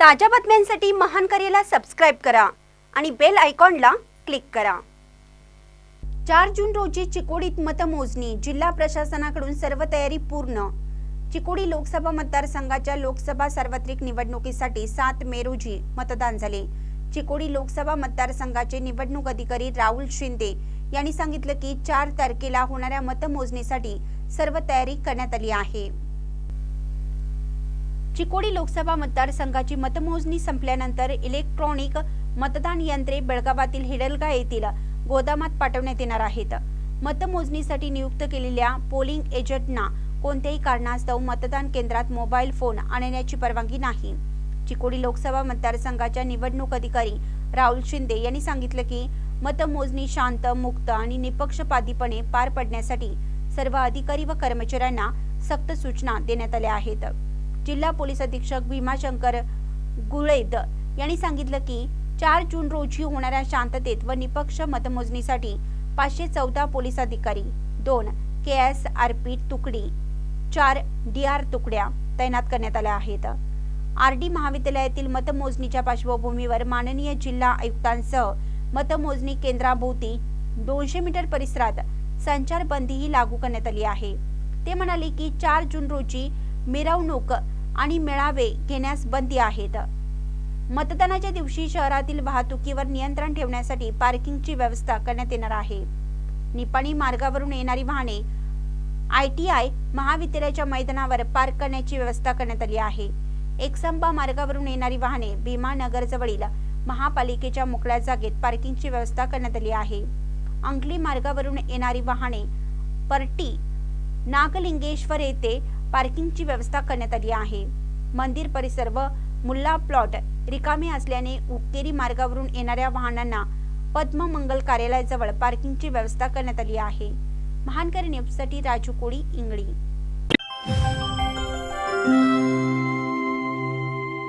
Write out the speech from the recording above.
ताज्या बातम्यांसाठी महान करेला सबस्क्राईब करा आणि बेल आयकॉनला क्लिक करा. चार जून रोजी चिकोडीत मतमोजणी. जिल्हा प्रशासनाकडून सर्व तयारी पूर्ण. चिकोडी लोकसभा मतदारसंघाच्या लोकसभा सार्वत्रिक निवडणुकीसाठी सात मे रोजी मतदान झाले. चिकोडी लोकसभा मतदारसंघाचे निवडणूक अधिकारी राहुल शिंदे यांनी सांगितलं की चार तारखेला होणाऱ्या मतमोजणीसाठी सर्व तयारी करण्यात आली आहे. चिकोडी लोकसभा मतदारसंघाची मतमोजणी संपल्यानंतर इलेक्ट्रॉनिक मतदान यंत्रे बेळगावातील हिडलगा येथील गोदामात पाठवण्यात येणार आहेत. मतमोजणीसाठी नियुक्त केलेल्या पोलिंग एजंटना कोणत्याही कारणास्तव मतदान केंद्रात मोबाईल फोन आणण्याची परवानगी नाही. चिकोडी लोकसभा मतदारसंघाच्या निवडणूक अधिकारी राहुल शिंदे यांनी सांगितलं की मतमोजणी शांत मुक्त आणि निपक्षपातीपणे पार पडण्यासाठी सर्व अधिकारी व कर्मचाऱ्यांना सक्त सूचना देण्यात आल्या आहेत. जिल्हा पोलीस अधीक्षक भीमाशंकर गुळेद यांनी सांगितलं की चार जून रोजी होणाऱ्या शांततेत व निपक्ष मतमोजणीसाठी पाचशे चौदा पोलीस अधिकारी दोन के एस आर पी तुकडी चार डी आर तुकड्या तैनात करण्यात आल्या आहेत. आर डी महाविद्यालयातील मतमोजणीच्या पार्श्वभूमीवर माननीय जिल्हा आयुक्तांसह मतमोजणी केंद्राभोवती दोनशे मीटर परिसरात संचारबंदीही लागू करण्यात आली आहे. ते म्हणाले की चार जून रोजी मिरवणूक आणि मेळावे घेण्यास बंदी आहेत. मतदानाच्या दिवशी शहरातील वाहतुकीवर नियंत्रण ठेवण्यासाठी पार्किंगची व्यवस्था करण्यात येणार आहे. निपाणी मार्गावरून येणारी वाहने आय टी आय महाविद्यालयाच्या मैदानावर पार्क करण्याची व्यवस्था करण्यात आली आहे. एकसंबा मार्गावरून येणारी वाहने भीमानगर जवळील महापालिकेच्या मोकळ्या जागेत पार्किंगची व्यवस्था करण्यात आली आहे. अंकली मार्गावरून येणारी वाहने पर्टी नागलिंगेश्वर येथे पार्किंगची व्यवस्था करण्यात आली आहे. मंदिर परिसर व मुल्ला प्लॉट रिकामे असल्याने उक्केरी मार्गावरून येणाऱ्या वाहनांना पद्ममंगल कार्यालयाजवळ पार्किंगची व्यवस्था करण्यात आली आहे. महानकर न्यूजसाठी राजू कोळी इंगळी.